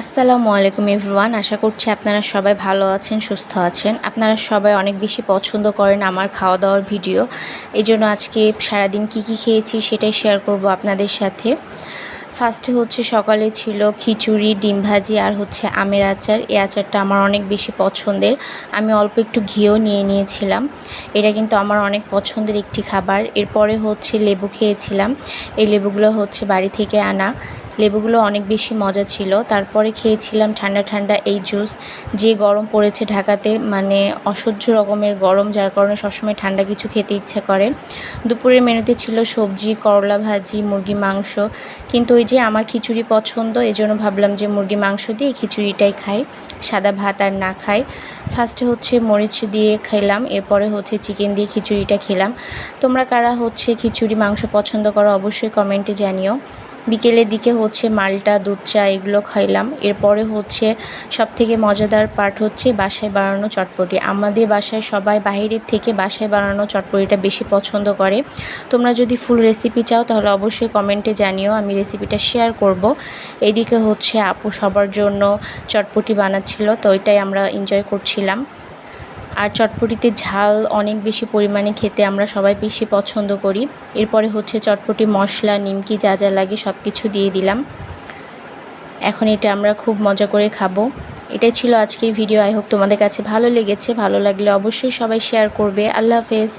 আসসালামু আলাইকুম এভরিওয়ান, আশা করছি আপনারা সবাই ভালো আছেন, সুস্থ আছেন। আপনারা সবাই অনেক বেশি পছন্দ করেন আমার খাওয়া দাওয়ার ভিডিও। এই জন্য আজকে সারাদিন কি কি খেয়েছি সেটাই শেয়ার করব আপনাদের সাথে। ফার্স্টে হচ্ছে সকালে ছিল খিচুড়ি, ডিম ভাজি আর হচ্ছে আমের আচার। এই আচারটা আমার অনেক বেশি পছন্দের। আমি অল্প একটু ঘিও নিয়ে নিয়েছিলাম। এটা কিন্তু আমার অনেক পছন্দের একটি খাবার। এরপরে হচ্ছে লেবু খেয়েছিলাম। এই লেবুগুলো হচ্ছে বাড়ি থেকে আনা। লেবুগুলো অনেক বেশি মজা ছিল। তারপরে খেয়েছিলাম ঠান্ডা ঠান্ডা এই জুস। যে গরম পড়েছে ঢাকাতে মানে অসহ্য রকমের গরম, যার কারণে সবসময় ঠান্ডা কিছু খেতে ইচ্ছে করে। দুপুরের মেনুতে ছিল সবজি, করলা ভাজি, মুরগি মাংস। কিন্তু ওই যে আমার খিচুড়ি পছন্দ এই জন্য ভাবলাম যে মুরগি মাংস দিয়ে খিচুড়িটাই খাই। সাদা ভাত আর না খাই। ফার্স্টে হচ্ছে মরিচ দিয়ে খেলাম, এরপরে হচ্ছে চিকেন দিয়ে খিচুড়িটা খেলাম। তোমরা কারা হচ্ছে খিচুড়ি মাংস পছন্দ করো অবশ্যই কমেন্টে জানিও। বিকেলের দিকে হচ্ছে মালটা, দুধ চা এগুলো খাইলাম। এরপরে হচ্ছে সব থেকে মজাদার পার্ট হচ্ছে বাসায় বানানো চটপটি। আমাদের বাসায় সবাই বাহিরের থেকে বাসায় বানানো চটপটিটা বেশি পছন্দ করে। তোমরা যদি ফুল রেসিপি চাও তাহলে অবশ্যই কমেন্টে জানিও, আমি রেসিপিটা শেয়ার করব। এদিকে হচ্ছে আপু সবার জন্য চটপটি বানাচ্ছিল, তো ওইটাই আমরা এনজয় করছিলাম। আর চটপটিতে ঝাল অনেক বেশি পরিমাণে খেতে আমরা সবাই বেশি পছন্দ করি। এরপরে হচ্ছে চটপটি, মশলা, নিমকি যা যা লাগে সব কিছু দিয়ে দিলাম। এখন এটা আমরা খুব মজা করে খাব। এটাই ছিল আজকের ভিডিও। আই হোপ তোমাদের কাছে ভালো লেগেছে। ভালো লাগলে অবশ্যই সবাই শেয়ার করবে। আল্লাহ হাফেজ।